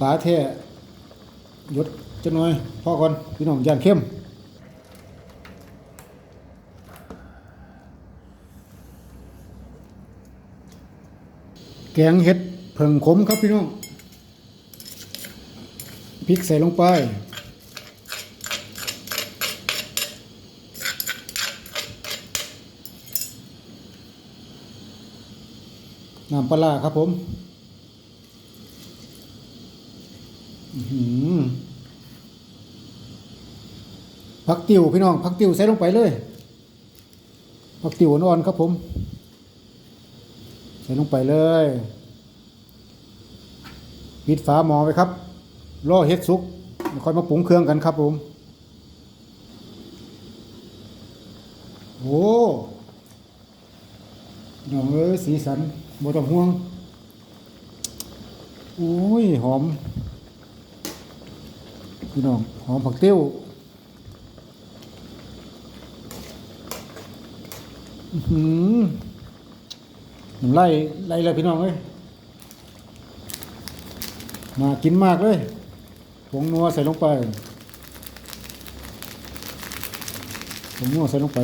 ปลาแท้ยดจังหน่อยพ่อก่อนพี่น้องย่านเข้มแกงเห็ดเผิงขมครับพี่น้องพริกใส่ลงไป น้ำปลาครับผมอื้อหือ ผักติวพี่น้องผักติวใส่ลงไปเลยผักติวอ่อนๆครับผม ใส่ลงไปเลยปิดฝาหม้อไว้ครับรอเฮ็ดสุกค่อยมาปรุงเครื่องกันครับผมโอ้น้องเอ้ยสีสันบ่ต้องห่วงโอ้ยหอมพี่น้องหอมผักเตี้ยวอื้อ หือน้ำไล่ไล่เลยพี่น้องเอ้ยมากินมากเลยผงนัวใส่ลงไปผงนัวใส่ลงไป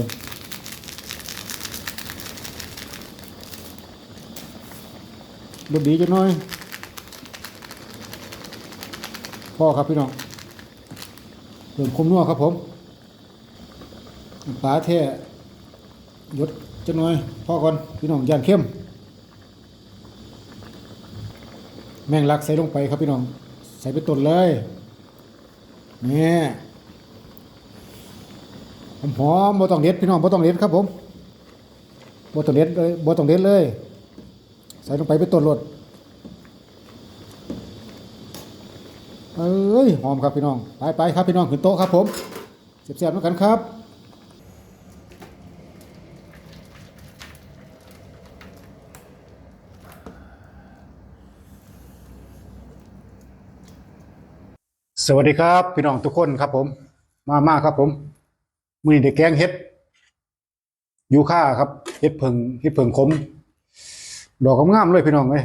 รสดีจังหน่อยพ่อครับพี่น้องเริ่มคมนัวครับผมปลาแท้ ยดจังน่อยพ่อก่อนพี่น้องย่านเข้ม แมงลักใส่ลงไปครับพี่น้อง ใส่ไปต้นเลยนี่หอมหอมบ่ต้องเด็ดพี่น้องบ่ต้องเด็ดครับผมบ่ต้องเด็ดเลยบ่ต้องเด็ดเลย ใส่ลงไปเป็นต้นรดเอ้ยหอมครับพี่น้องไปไปครับพี่น้องขึ้นโต๊ะครับผมเสียบๆเหมือนกันครับ สวัสดีครับ พี่น้องทุกคนครับผม มามาครับผมมือนี้เด็กแกงเฮ็ดยูค่าครับเฮ็ดเพิงเฮ็ดเพิงขมดอกงามเลยพี่น้องเอ้ย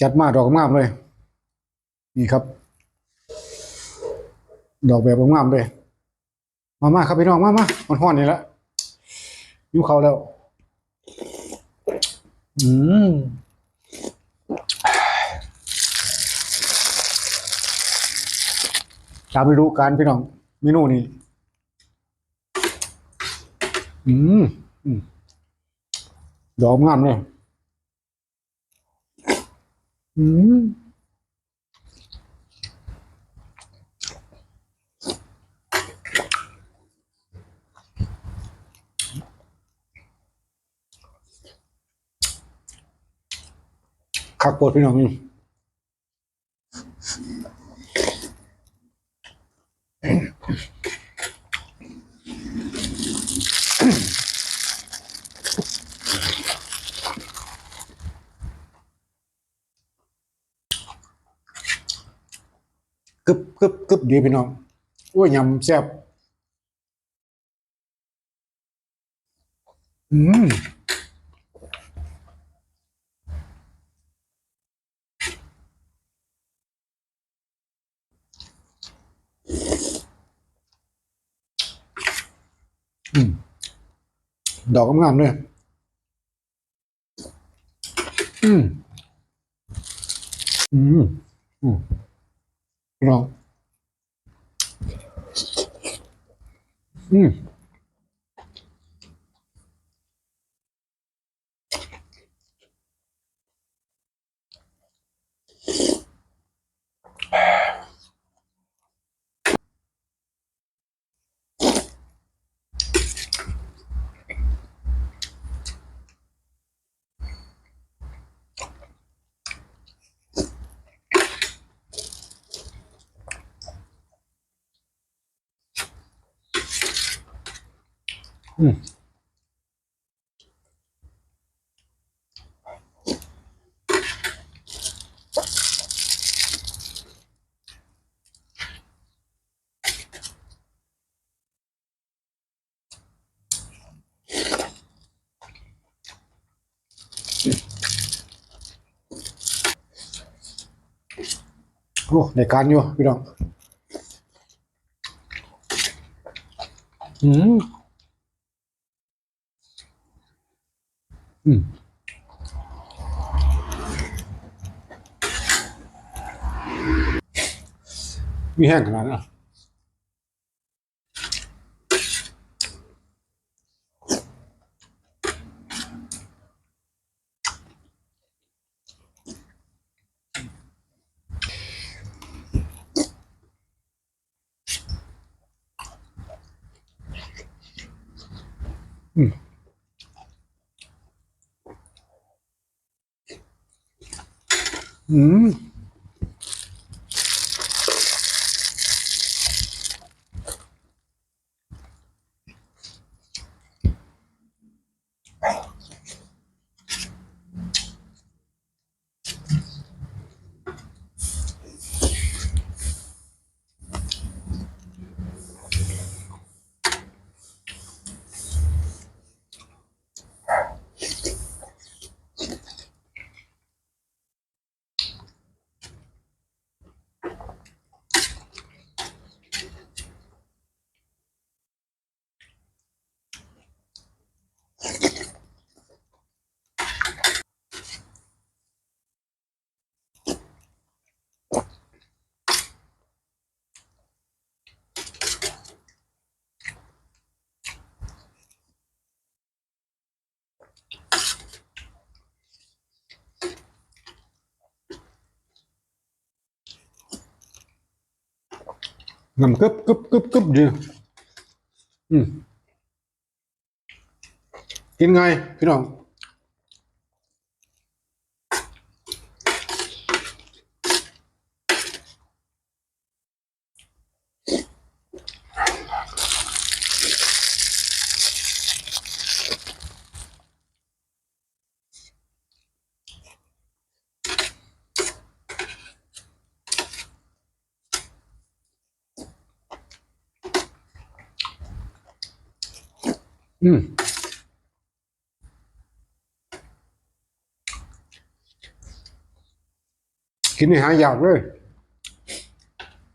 จัดมาดอกงามเลย นี่ครับ ดอกแบบงามเลยมามาครับพี่น้องมามามันห้อนนี่ละอยู่เขาแล้ว อืม ตามไปดูการพี่น้องเมนูนี้อืมอืมดอกงามเลยอืมคักปวดพี่น้องนี่ กึบกึบกึบดีพี่น้องโอ้ยยำแซ่บอืมอืมดอกงามๆเลยอืม อืม อืม พี่น้ Ừ. โอ้ในการอยู่พี่น้องอืม อืมมีแห้ง ข นาดนั้นเหรออืมน้ำกึบกึบกึบกึบดี อืมกินนี่หายากเลย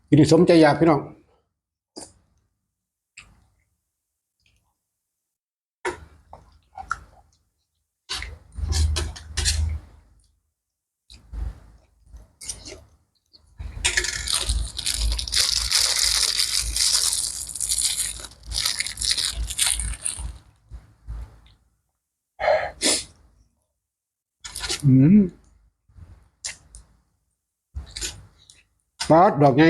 กินนี่สมใจอยากพี่น้อง อืม ปาดดอกไง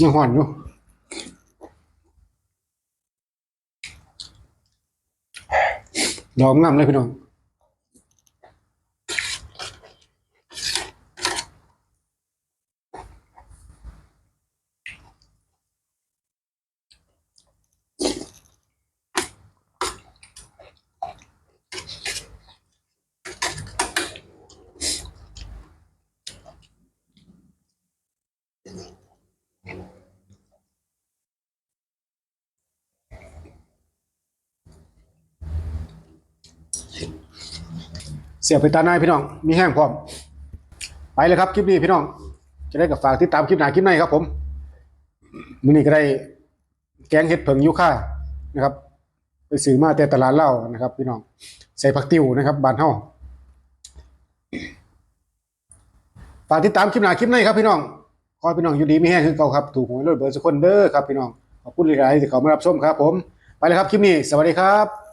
ยังหอนอยู่ดอกงามเลยพี่น้อง เสียบไปตาหน้าพี่น้อง มีแห้งพร้อม ไปเลยครับคลิปนี้พี่น้อง จะได้กับฝากติดตามคลิปหน้าคลิปในครับ ผมมื้อนี้ก็ได้แกงเห็ดเผิงยูค่านะครับ ไปซื้อมาแต่ตลาดเหล้านะครับ พี่น้องใส่ผักติ้วนะครับบานเฮาฝากติดตามคลิปหน้าคลิปในครับพี่น้องขอพี่น้องอยู่ดีมีแห้งขึ้นเก่าครับถูกหวยรวยเบอร์สุกคนเด้อครับพี่น้องขอบคุณหลายๆที่เขามารับชมครับ ผม ไปเลยครับคลิปนี้ สวัสดีครับ